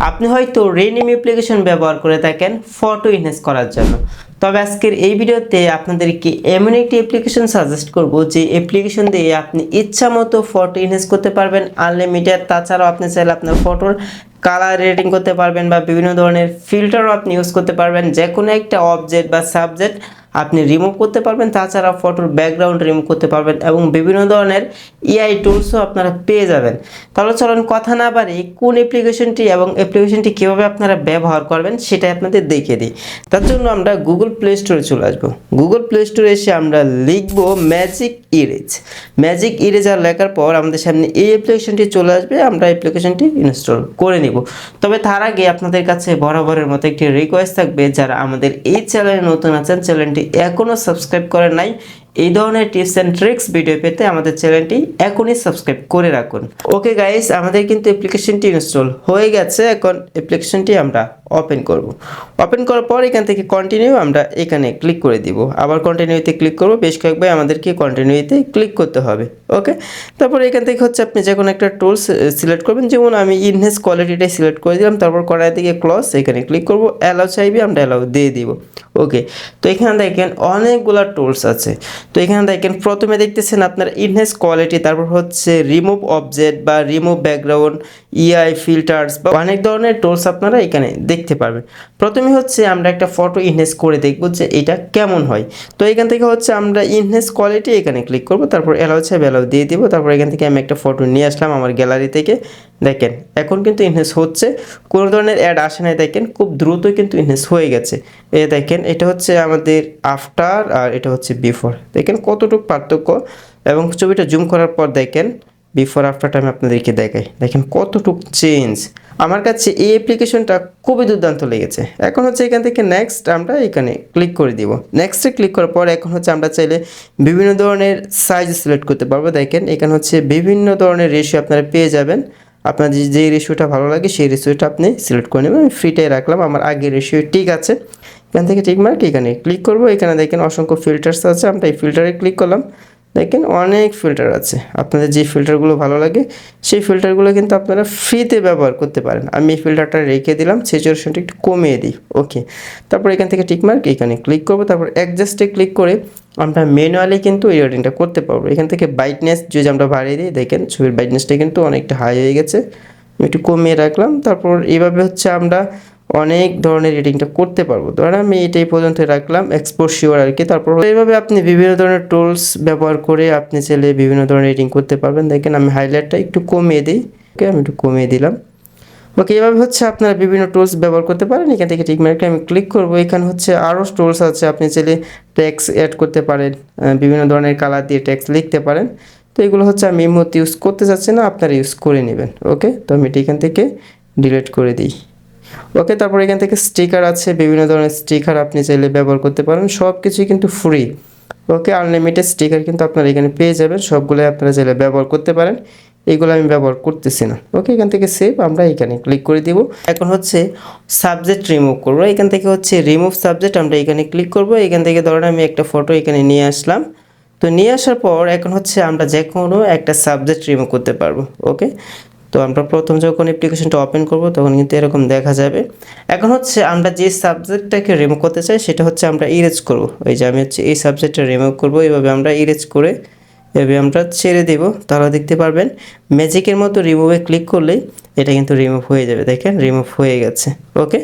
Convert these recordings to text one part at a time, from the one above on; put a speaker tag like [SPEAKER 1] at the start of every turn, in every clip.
[SPEAKER 1] আপনি হয়তো রেনিম অ্যাপ্লিকেশন ব্যবহার করে থাকেন ফটো ইনহেস করার জন্য। তবে আজকের এই ভিডিওতে আপনাদেরকে এমন একটি অ্যাপ্লিকেশন সাজেস্ট করব যে অ্যাপ্লিকেশন দিয়ে আপনি ইচ্ছা মতো ফটো ইনহেস করতে পারবেন আনলিমিটেড তাছাড়াও আপনি চাইলে আপনার ফটোর কালার রেটিং করতে পারবেন বা বিভিন্ন ধরনের ফিল্টারও আপনি ইউজ করতে পারবেন। যে কোনো একটা অবজেক্ট বা সাবজেক্ট আপনি রিমুভ করতে পারবেন, তাছাড়া ফটোর ব্যাকগ্রাউন্ড রিমুভ করতে পারবেন এবং বিভিন্ন ধরনের ইআই টুলসও আপনারা পেয়ে যাবেন। তাহলে চলুন কথা না বাড়ি কোন অ্যাপ্লিকেশনটি এবং অ্যাপ্লিকেশনটি কীভাবে আপনারা ব্যবহার করবেন সেটাই আপনাদের দেখিয়ে দিই। তার জন্য আমরা গুগল প্লে স্টোরে চলে আসব। গুগল প্লে স্টোরে এসে আমরা লিখব ম্যাজিক ইরেজ ম্যাজিক ইরেজার লেখার পর আমাদের সামনে এই অ্যাপ্লিকেশনটি চলে আসবে, আমরা অ্যাপ্লিকেশনটি ইনস্টল করে নিব। তবে তার আগে আপনাদের কাছে বরাবরের মতো একটি রিকোয়েস্ট থাকবে, যারা আমাদের এই চ্যানেলে নতুন আছেন চ্যানেলটি এখনও সাবস্ক্রাইব করে নাই। এই ধরনের টিপস অ্যান্ড ট্রিক্স ভিডিও পেতে আমাদের চ্যানেলটি এখনই সাবস্ক্রাইব করে রাখুন। ওকে গাইস আমাদের কিন্তু অ্যাপ্লিকেশনটি ইনস্টল হয়ে গেছে। এখন অ্যাপ্লিকেশনটি আমরা ওপেন করব। ওপেন করার পর এখান থেকে কন্টিনিউ আমরা এখানে ক্লিক করে দিব। আবার কন্টিনিউতে ক্লিক করব। বেশ কয়েকবার আমাদেরকে কন্টিনিউতে ক্লিক করতে হবে। ওকে তারপর এখান থেকে হচ্ছে আপনি যে কোনো একটা টুলস সিলেক্ট করবেন। যেমন আমি ইনহেস কোয়ালিটিটাই সিলেক্ট করে দিলাম। তারপর করার দিকে ক্লস এখানে ক্লিক করব। অ্যালাউ চাইবে, আমরা অ্যালাউ দিয়ে দিব। ওকে তো এখানে দেখেন অনেকগুলো টুলস আছে। তো এখানে দেখেন, প্রথমে দেখতেছেন আপনার ইনহেস কোয়ালিটি তারপর হচ্ছে রিমুভ অবজেক্ট বা রিমুভ ব্যাকগ্রাউন্ড ইআই ফিল্টার্স বা অনেক ধরনের টুলস আপনারা এখানে দেখতে পারবেন। প্রথমে হচ্ছে আমরা একটা ফটো ইনহেস করে দেখব যে এটা কেমন হয়। তো এখান থেকে হচ্ছে আমরা ইনহেস কোয়ালিটি এখানে ক্লিক করব, তারপর অ্যালাউ চাই অ্যালাউ দিয়ে দিব, তারপর এখান থেকে আমি একটা ফটো নিয়ে আসলাম আমার গ্যালারি থেকে। দেখেন, এখন কিন্তু ইনহেস হচ্ছে, কোনো ধরনের অ্যাড আসে নাই, দেখেন, খুব দ্রুত কিন্তু ইনহেস হয়ে গেছে। এ দেখেন, এটা হচ্ছে আমাদের আফটার আর এটা হচ্ছে বিফোর দেখেন কতটুকু পার্থক্য এবং ছবিটা জুম করার পর দেখেন বিফোর আফটারটা আমি আপনাদেরকে দেখাই। দেখেন কতটুক চেঞ্জ আমার কাছে এই অ্যাপ্লিকেশনটা খুবই দুর্দান্ত লেগেছে। এখন হচ্ছে এখান থেকে নেক্সট আমরা এখানে ক্লিক করে দিব। নেক্সটে ক্লিক করার পর এখন হচ্ছে আমরা চাইলে বিভিন্ন ধরনের সাইজ সিলেক্ট করতে পারব। দেখেন, এখানে হচ্ছে বিভিন্ন ধরনের রেশিও আপনারা পেয়ে যাবেন। আপনার যে- রেশিওটা ভালো লাগে, সেই রেশিওটা আপনি সিলেক্ট করে নেবেন। আমি ফ্রিটাই রাখলাম। আমার আগের রেশিও ঠিক আছে। এখান থেকে ঠিক মার্ক এখানে ক্লিক করব। এখানে দেখেন অসংখ্য ফিল্টার্স আছে। আমরা এই ফিল্টারে ক্লিক করলাম। দেখেন অনেক ফিল্টার আছে। আপনাদের যে ফিল্টারগুলো ভালো লাগে, সেই ফিল্টারগুলো কিন্তু আপনারা ফ্রিতে ব্যবহার করতে পারেন। আমি এই ফিল্টারটা রেখে দিলাম। স্যাচুরেশনটা একটু কমিয়ে দিই। ওকে তারপর এখান থেকে টিকমার্ক এখানে ক্লিক করব। তারপর অ্যাডজাস্টে ক্লিক করে আমরা ম্যানুয়ালি কিন্তু এই রেটিংটা করতে পারব। এখান থেকে ব্রাইটনেস যদি আমরা বাড়িয়ে দিই, দেখেন ছবির ব্রাইটনেসটা কিন্তু অনেকটা হাই হয়ে গেছে। একটু কমিয়ে রাখলাম। তারপর এভাবে হচ্ছে আমরা অনেক ধরনের রেটিংটা করতে পারব। ধরেন আমি এটাই পর্যন্ত রাখলাম এক্সপোর্ট শিওর আর কি। তারপর এইভাবে আপনি বিভিন্ন ধরনের টুলস ব্যবহার করে আপনি চাইলে বিভিন্ন ধরনের রেটিং করতে পারবেন। দেখেন আমি হাইলাইটটা একটু কমিয়ে দিই। ওকে আমি একটু কমিয়ে দিলাম। ওকে এভাবে হচ্ছে আপনারা বিভিন্ন টুলস ব্যবহার করতে পারেন। এখান থেকে ঠিক মার্কে আমি ক্লিক করব। এখানে হচ্ছে আরও টুলস আছে। আপনি চাইলে ট্যাক্স অ্যাড করতে পারেন। বিভিন্ন ধরনের কালার দিয়ে ট্যাক্স লিখতে পারেন। তো এগুলো হচ্ছে আমি এই মুহূর্তে ইউজ করতে চাচ্ছি না, আপনারা ইউজ করে নেবেন। ওকে তো আমি এটা এখান থেকে ডিলিট করে দিই। ওকে তারপর এখান থেকে স্টিকার আছে, বিভিন্ন ধরনের স্টিকার আপনি চাইলে ব্যবহার করতে পারেন সব কিছুই কিন্তু ফ্রি ওকে আনলিমিটেড স্টিকার কিন্তু আপনারা এখানে পেয়ে যাবেন, সবগুলোই আপনারা চাইলে ব্যবহার করতে পারেন এইগুলো আমি ব্যবহার করতেছি না। ওকে এখান থেকে সেভ আমরা এখানে ক্লিক করে দিব। এখন হচ্ছে সাবজেক্ট রিমুভ করব, এখান থেকে হচ্ছে রিমুভ সাবজেক্ট আমরা এখানে ক্লিক করব, এখান থেকে ধরেন আমি একটা ফটো এখানে নিয়ে আসলাম। তো নিয়ে আসার পর এখন হচ্ছে আমরা যে কোনো একটা সাবজেক্ট রিমুভ করতে পারব। ওকে তো আমরা প্রথম যখন অ্যাপ্লিকেশনটা ওপেন করব, তখন কিন্তু এরকম দেখা যাবে। এখন হচ্ছে আমরা যে সাবজেক্টটাকে রিমুভ করতে চাই, সেটা হচ্ছে আমরা ইরেজ করব। ওই যে আমি হচ্ছে এই সাবজেক্টটা রিমুভ করব এইভাবে আমরা ইরেজ করে এভাবে আমরা ছেড়ে দেব। তাহলে দেখতে পারবেন ম্যাজিকের মতো রিমুভে ক্লিক করলেই এটা কিন্তু রিমুভ হয়ে যাবে। দেখেন রিমুভ হয়ে গেছে। ওকে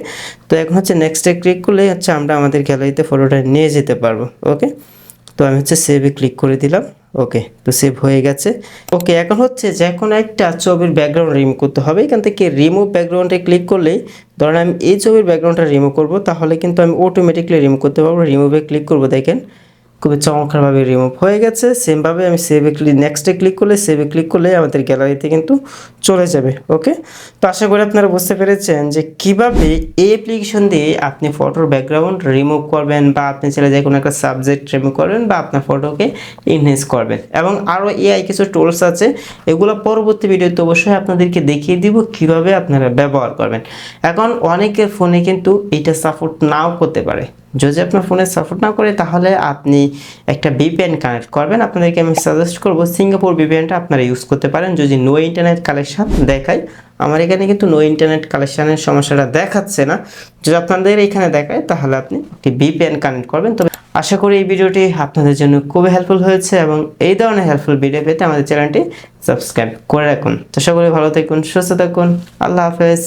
[SPEAKER 1] তো এখন হচ্ছে নেক্সটে ক্লিক করলেই হচ্ছে আমরা আমাদের গ্যালারিতে ফটোটা নিয়ে যেতে পারব। ওকে তো আমি হচ্ছে সেভে ক্লিক করে দিলাম। ওকে তো সেভ হয়ে গেছে। ওকে এখন হচ্ছে যে কোনো একটা ছবির ব্যাকগ্রাউন্ড রিমুভ করতে হবে। এখান থেকে রিমুভ ব্যাকগ্রাউন্ডে ক্লিক করলেই ধরেন আমি এই ছবির ব্যাকগ্রাউন্ডটা রিমুভ করব, তাহলে কিন্তু আমি অটোমেটিকলি রিমুভ করতে পারব। রিমুভে ক্লিক করব, দেখেন। খুবই চমৎকারভাবে রিমুভ হয়ে গেছে। সেমভাবে আমি সেভে ক্লিক নেক্সটে ক্লিক করলে সেভে ক্লিক করলে আমাদের গ্যালারিতে কিন্তু চলে যাবে ওকে তো আশা করি আপনারা বুঝতে পেরেছেন যে কীভাবে এই অ্যাপ্লিকেশন দিয়ে আপনি ফটোর ব্যাকগ্রাউন্ড রিমুভ করবেন বা আপনি চাইলে যে কোনো একটা সাবজেক্ট রিমুভ করবেন বা আপনার ফটোকে ইনহেন্স করবেন। এবং আরও এআই কিছু টুলস আছে, এগুলো পরবর্তী ভিডিওতে অবশ্যই আপনাদেরকে দেখিয়ে দিব কীভাবে আপনারা ব্যবহার করবেন। এখন অনেকের ফোনে কিন্তু এটা সাপোর্ট নাও করতে পারে। যদি আপনার ফোনে সাপোর্ট না করে, তাহলে আপনি একটা ভিপিএন কানেক্ট করবেন। আপনাদেরকে আমি সাজেস্ট করব সিঙ্গাপুর ভিপিএনটা আপনারা ইউজ করতে পারেন। যদি নো ইন্টারনেট কালেকশন দেখায় আমার এখানে কিন্তু নো ইন্টারনেট কালেকশনের সমস্যাটা দেখাচ্ছে না। যদি আপনাদের এখানে দেখায়, তাহলে আপনি একটি ভিপিএন কানেক্ট করবেন। তবে আশা করি এই ভিডিওটি আপনাদের জন্য খুবই হেল্পফুল হয়েছে এবং এই ধরনের হেল্পফুল ভিডিও পেতে আমাদের চ্যানেলটি সাবস্ক্রাইব করে রাখুন। তো সকলে ভালো থাকুন, সুস্থ থাকুন। আল্লাহ হাফেজ।